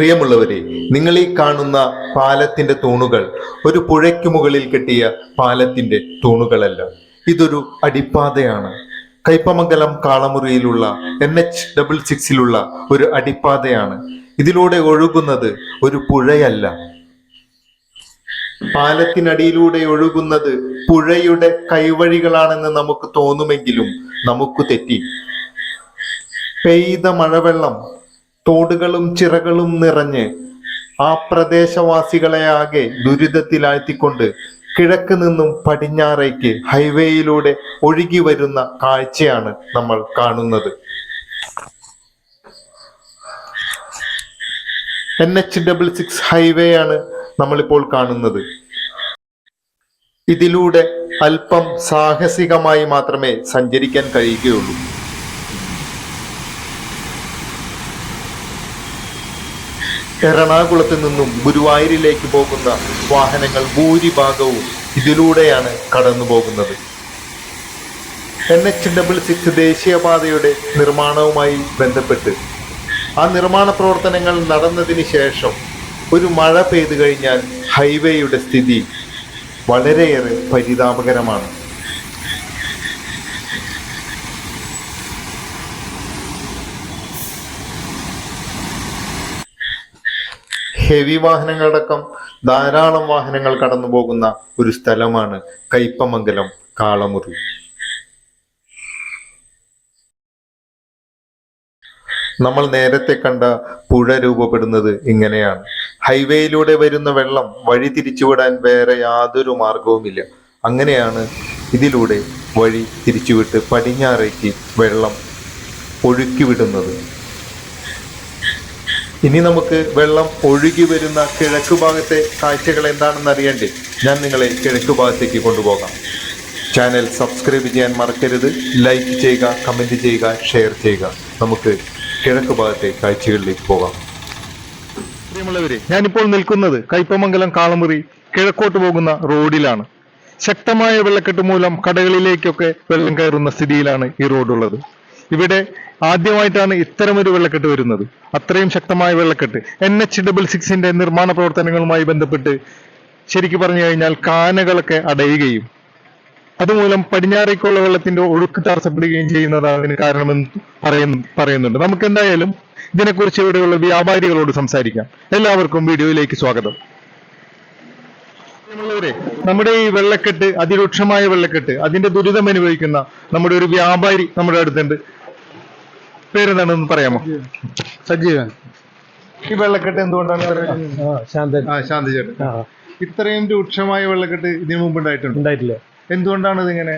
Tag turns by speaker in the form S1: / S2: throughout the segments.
S1: പ്രിയമുള്ളവരെ നിങ്ങൾ ഈ കാണുന്ന പാലത്തിന്റെ തൂണുകൾ ഒരു പുഴയ്ക്ക് മുകളിൽ കെട്ടിയ പാലത്തിന്റെ തൂണുകളല്ല. ഇതൊരു അടിപ്പാതയാണ്. കൈപ്പമംഗലം കാളമുറിയിലുള്ള എൻ എച്ച് ഡബിൾ സിക്സിലുള്ള ഒരു അടിപ്പാതയാണ്. ഇതിലൂടെ ഒഴുകുന്നത് ഒരു പുഴയല്ല. പാലത്തിനടിയിലൂടെ ഒഴുകുന്നത് പുഴയുടെ കൈവഴികളാണെന്ന് നമുക്ക് തോന്നുമെങ്കിലും നമുക്ക് തെറ്റി. പെയ്ത മഴവെള്ളം തോടുകളും ചിറകളും നിറഞ്ഞ് ആ പ്രദേശവാസികളെ ആകെ ദുരിതത്തിലാഴ്ത്തിക്കൊണ്ട് കിഴക്ക് നിന്നും പടിഞ്ഞാറേക്ക് ഹൈവേയിലൂടെ ഒഴുകി വരുന്ന കാഴ്ചയാണ് നമ്മൾ കാണുന്നത്. N H double six highway ആണ് നമ്മളിപ്പോൾ കാണുന്നത്. ഇതിലൂടെ അല്പം സാഹസികമായി മാത്രമേ സഞ്ചരിക്കാൻ കഴിയുകയുള്ളൂ. എറണാകുളത്ത് നിന്നും ഗുരുവായൂരിലേക്ക് പോകുന്ന വാഹനങ്ങൾ ഭൂരിഭാഗവും ഇതിലൂടെയാണ് കടന്നു പോകുന്നത്. എൻ എച്ച് ഡബിൾ സിക്സ് ദേശീയപാതയുടെ നിർമ്മാണവുമായി ബന്ധപ്പെട്ട് ആ നിർമ്മാണ പ്രവർത്തനങ്ങൾ നടന്നതിന് ശേഷം ഒരു മഴ പെയ്തു കഴിഞ്ഞാൽ ഹൈവേയുടെ സ്ഥിതി വളരെയേറെ പരിതാപകരമാണ്. ഹെവി വാഹനങ്ങളടക്കം ധാരാളം വാഹനങ്ങൾ കടന്നു പോകുന്ന ഒരു സ്ഥലമാണ് കയ്പമംഗലം കാളമുറി. നമ്മൾ നേരത്തെ കണ്ട പുഴ രൂപപ്പെടുന്നത് ഇങ്ങനെയാണ്. ഹൈവേയിലൂടെ വരുന്ന വെള്ളം വഴി തിരിച്ചുവിടാൻ വേറെ യാതൊരു മാർഗവുമില്ല. അങ്ങനെയാണ് ഇതിലൂടെ വഴി തിരിച്ചുവിട്ട് പടിഞ്ഞാറേക്ക് വെള്ളം ഒഴുക്കി വിടുന്നത്. ഇനി നമുക്ക് വെള്ളം ഒഴുകി വരുന്ന കിഴക്ക് ഭാഗത്തെ കാഴ്ചകൾ എന്താണെന്ന് അറിയണ്ടേ? ഞാൻ നിങ്ങളെ കിഴക്ക് ഭാഗത്തേക്ക് കൊണ്ടുപോകാം. ചാനൽ സബ്സ്ക്രൈബ് ചെയ്യാൻ മറക്കരുത്. ലൈക്ക് ചെയ്യുക കമന്റ് ചെയ്യുക ഷെയർ ചെയ്യുക. നമുക്ക് കിഴക്ക് ഭാഗത്തെ കാഴ്ചകളിലേക്ക് പോകാം. പ്രിയമുള്ളവരെ ഞാനിപ്പോൾ നിൽക്കുന്നത് കൈപ്പമംഗലം കാളമുറി കിഴക്കോട്ട് പോകുന്ന റോഡിലാണ്. ശക്തമായ വെള്ളക്കെട്ട് മൂലം കടകളിലേക്കൊക്കെ വെള്ളം കയറുന്ന സ്ഥിതിയിലാണ് ഈ റോഡുള്ളത്. ഇവിടെ ആദ്യമായിട്ടാണ് ഇത്തരമൊരു വെള്ളക്കെട്ട് വരുന്നത്. അത്രയും ശക്തമായ വെള്ളക്കെട്ട്. എൻ എച്ച് ഡബിൾ സിക്സിന്റെ നിർമ്മാണ പ്രവർത്തനങ്ങളുമായി ബന്ധപ്പെട്ട് ശരിക്കു പറഞ്ഞു കഴിഞ്ഞാൽ കാനകളൊക്കെ അടയുകയും അതുമൂലം പടിഞ്ഞാറേക്കുള്ള വെള്ളത്തിന്റെ ഒഴുക്ക് തടസ്സപ്പെടുകയും ചെയ്യുന്നതാണ് അതിന് കാരണമെന്ന് പറയുന്നു പറയുന്നുണ്ട്. നമുക്ക് എന്തായാലും ഇതിനെക്കുറിച്ച് ഇവിടെയുള്ള വ്യാപാരികളോട് സംസാരിക്കാം. എല്ലാവർക്കും വീഡിയോയിലേക്ക് സ്വാഗതം. നമ്മുടെ ഈ വെള്ളക്കെട്ട് അതിരൂക്ഷമായ വെള്ളക്കെട്ട് അതിന്റെ ദുരിതം അനുഭവിക്കുന്ന നമ്മുടെ ഒരു വ്യാപാരി നമ്മുടെ അടുത്തുണ്ട്. പേരെന്താണെന്ന് പറയാമോ?
S2: സജീവൻ.
S1: ഈ വെള്ളക്കെട്ട് എന്തുകൊണ്ടാണ്
S2: ആ ശാന്തൻ.
S1: ആ ശാന്തി ചേട്ടൻ. ഇത്രയും രൂക്ഷമായ വെള്ളക്കെട്ട് ഇതിനു മുമ്പ് ഉണ്ടായിട്ടുണ്ട്?
S2: ഉണ്ടായിട്ടില്ല.
S1: എന്തുകൊണ്ടാണ് ഇതിങ്ങനെ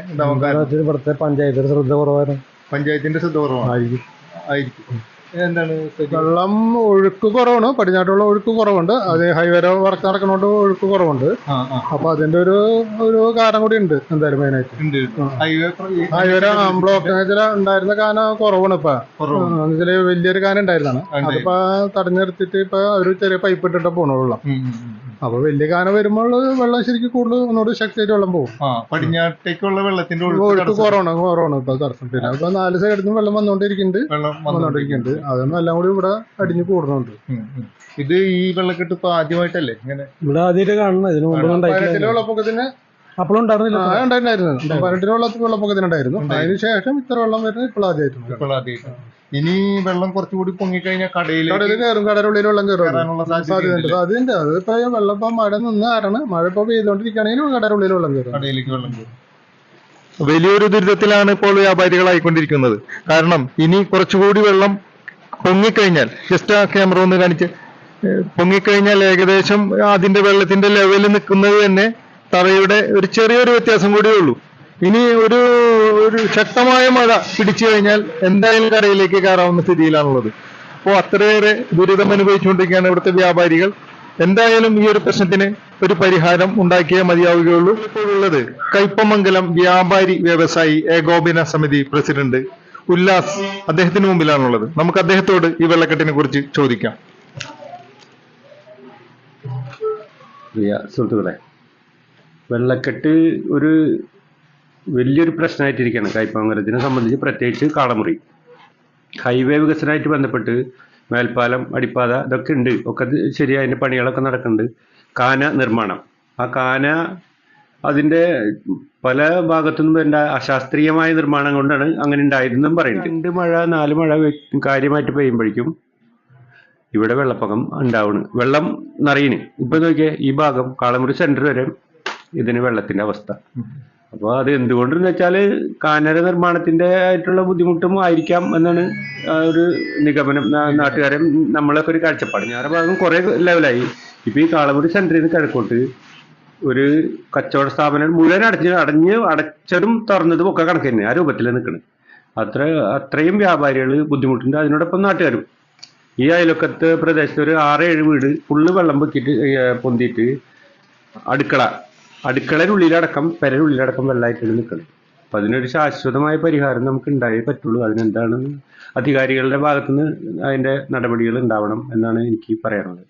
S2: ഇവിടുത്തെ പഞ്ചായത്തിന്റെ ശ്രദ്ധ കുറവായിരുന്നു.
S1: പഞ്ചായത്തിന്റെ ശ്രദ്ധ കുറവാണ്.
S2: ആയിരിക്കും.
S1: ആയിരിക്കും. എന്താണ്?
S2: വെള്ളം ഒഴുക്ക് കുറവാണ് പടിഞ്ഞാട്ടുള്ള ഒഴുക്ക് കുറവുണ്ട് അത് ഹൈവേര വർക്ക് നടക്കുന്നോണ്ട് ഒഴുക്ക് കുറവുണ്ട്. അപ്പൊ അതിന്റെ ഒരു ഒരു കാരണം കൂടി ഉണ്ട് എന്തായാലും മെയിനായിട്ട്.
S1: ഹൈവേ
S2: ഹൈവേര ബ്ലോക്ക് ഉണ്ടായിരുന്ന കാന കുറവാണ് ഇപ്പൊ എന്നുവെച്ചാൽ വലിയൊരു കാന ഉണ്ടായിരുന്നാണ്
S1: ഉണ്ടായി.
S2: അതിപ്പോ തടഞ്ഞു നിർത്തിയിട്ട് ഇപ്പൊ ഒരു ചെറിയ പൈപ്പ് ഇട്ടിട്ട്
S1: പോണുള്ള.
S2: അപ്പൊ വലിയ കാന വരുമ്പോൾ വെള്ളം ശരിക്കും കൂടുതൽ ഒന്നുകൂടി ശക്തിയായിട്ട് വെള്ളം പോകും.
S1: ആ പടിഞ്ഞാട്ടേക്കുള്ള വെള്ളത്തിന്റെ ഒഴുക്ക്
S2: കുറവാണ് കുറവാണ് ഇപ്പൊ തടസ്സം. പിന്നെ ഇപ്പൊ നാല് സൈഡിൽ നിന്ന് വെള്ളം വന്നോണ്ടിരിക്കുന്നുണ്ട്.
S1: വെള്ളം
S2: വന്നോണ്ടിരിക്കുന്നുണ്ട്. അതൊന്നും എല്ലാം കൂടി ഇവിടെ അടിഞ്ഞു കൂടുന്നുണ്ട്.
S1: ഇത് ഈ വെള്ളക്കെട്ട് ഇപ്പൊ ആദ്യമായിട്ടല്ലേ ഇങ്ങനെ?
S3: ഇവിടെ ആദ്യമായിട്ട് കാണുന്നത്. ഇതിനു മുമ്പ്
S2: വെള്ളപ്പൊക്കത്തിന്
S3: അപ്പോഴും ഉണ്ടായിരുന്നില്ല.
S2: ആ, ഉണ്ടായിരുന്നായിരുന്നു. പതിനെട്ടിലെ വെള്ള വെള്ളപ്പൊക്കത്തിന് ഉണ്ടായിരുന്നു. അതിന് ശേഷം ഇത്ര വെള്ളം വരുന്നത് ഇപ്പോൾ
S1: ആദ്യമായിട്ട് ഇനി വെള്ളം കുറച്ചുകൂടി പൊങ്ങിക്കഴിഞ്ഞാൽ
S2: കടലിൽ
S1: കടയിൽ
S2: കയറും. കടലുള്ളിൽ വെള്ളം കയറും.
S1: കയറാനുള്ള
S2: സാധ്യതയുണ്ട്. അതിന്റെ അതിപ്പോ വെള്ളം ഇപ്പൊ മഴ നിന്ന് കാരണം മഴ ഇപ്പൊ പെയ്തുകൊണ്ടിരിക്കുകയാണെങ്കിൽ കടലുള്ളിൽ വെള്ളം കയറും.
S1: കടയിലേക്ക് വെള്ളം കയറും. വലിയൊരു ദുരിതത്തിലാണ് ഇപ്പോൾ വ്യാപാരികളായിക്കൊണ്ടിരിക്കുന്നത്. കാരണം ഇനി കുറച്ചുകൂടി വെള്ളം പൊങ്ങിക്കഴിഞ്ഞാൽ ജസ്റ്റ് ആ ക്യാമറ ഒന്ന് കാണിച്ച് പൊങ്ങിക്കഴിഞ്ഞാൽ ഏകദേശം അതിന്റെ വെള്ളത്തിന്റെ ലെവലിൽ നിൽക്കുന്നത് തന്നെ തറയുടെ ഒരു ചെറിയൊരു വ്യത്യാസം കൂടിയേ ഉള്ളൂ. ഇനി ഒരു ഒരു ശക്തമായ മഴ പിടിച്ചു കഴിഞ്ഞാൽ എന്തായാലും കരയിലേക്ക് കയറാവുന്ന സ്ഥിതിയിലാണുള്ളത്. അപ്പോൾ അത്രയേറെ ദുരിതം അനുഭവിച്ചുകൊണ്ടിരിക്കുകയാണ് ഇവിടുത്തെ വ്യാപാരികൾ. എന്തായാലും ഈ ഒരു പ്രശ്നത്തിന് ഒരു പരിഹാരം ഉണ്ടാക്കിയേ മതിയാവുകയുള്ളൂ. ഇപ്പോഴുള്ളത് കൈപ്പമംഗലം വ്യാപാരി വ്യവസായി ഏകോപന സമിതി പ്രസിഡന്റ് ഉല്ലാസ് അദ്ദേഹത്തിന് മുമ്പിലാണുള്ളത്. നമുക്ക് അദ്ദേഹത്തോട് ഈ വെള്ളക്കെട്ടിനെ കുറിച്ച് ചോദിക്കാം.
S4: പ്രിയ സുഹൃത്തുക്കളെ വെള്ളക്കെട്ട് ഒരു വലിയൊരു പ്രശ്നമായിട്ടിരിക്കുകയാണ്. കയ്പമംഗലത്തിനെ സംബന്ധിച്ച് പ്രത്യേകിച്ച് കാളമുറി. ഹൈവേ വികസനമായിട്ട് ബന്ധപ്പെട്ട് മേൽപ്പാലം അടിപ്പാത ഇതൊക്കെ ഉണ്ട്. ഒക്കെ ശരിയായ ശരി അതിന്റെ പണികളൊക്കെ നടക്കുന്നുണ്ട്. കാന നിർമ്മാണം. ആ കാന അതിന്റെ പല ഭാഗത്തുനിന്നും വരുന്ന അശാസ്ത്രീയമായ നിർമ്മാണം കൊണ്ടാണ് അങ്ങനെ ഉണ്ടായതെന്നും പറയുന്നത് രണ്ട് മഴ നാല് മഴ കാര്യമായിട്ട് പെയ്യുമ്പോഴേക്കും ഇവിടെ വെള്ളപ്പൊക്കം ഉണ്ടാവുന്നു വെള്ളം നിറയുന്നു ഇപ്പൊ നോക്കിയേ ഈ ഭാഗം കാളമുറി സെന്റർ വരെ ഇതിന് വെള്ളത്തിന്റെ അവസ്ഥ. അപ്പോൾ അത് എന്തുകൊണ്ടെന്ന് വെച്ചാൽ കാനര നിർമ്മാണത്തിന്റെ ആയിട്ടുള്ള ബുദ്ധിമുട്ടും ആയിരിക്കാം എന്നാണ് ഒരു നിഗമനം. നാട്ടുകാരെ നമ്മളൊക്കെ ഒരു കാഴ്ചപ്പാട്. ഞാറെ ഭാഗം കുറെ ലെവലായി. ഇപ്പൊ ഈ കാളമുറി സെന്ററിൽ നിന്ന് കിഴക്കോട്ട് ഒരു കച്ചവട സ്ഥാപനം മുഴുവൻ അടച്ച് അടഞ്ഞ് അടച്ചതും തുറന്നതും ഒക്കെ കണക്ക് തന്നെ ആ രൂപത്തിൽ നിൽക്കുന്നത് അത്ര അത്രയും വ്യാപാരികൾ ബുദ്ധിമുട്ടുണ്ട്. അതിനോടൊപ്പം നാട്ടുകാരും. ഈ അയലൊക്കത്തെ പ്രദേശത്ത് ഒരു ആറ് ഏഴ് വീട് ഫുള്ള് വെള്ളം പൊക്കിയിട്ട് പൊന്തിയിട്ട് അടുക്കള പെരയുടെ ഉള്ളിലടക്കം വെള്ളമായിട്ടാണ് നിൽക്കുന്നത്. അപ്പം അതിനൊരു ശാശ്വതമായ പരിഹാരം നമുക്ക് ഉണ്ടായേ പറ്റുള്ളൂ. അതിനെന്താണ് അധികാരികളുടെ ഭാഗത്തുനിന്ന് അതിന്റെ നടപടികൾ ഉണ്ടാവണം എന്നാണ് എനിക്ക് പറയാനുള്ളത്.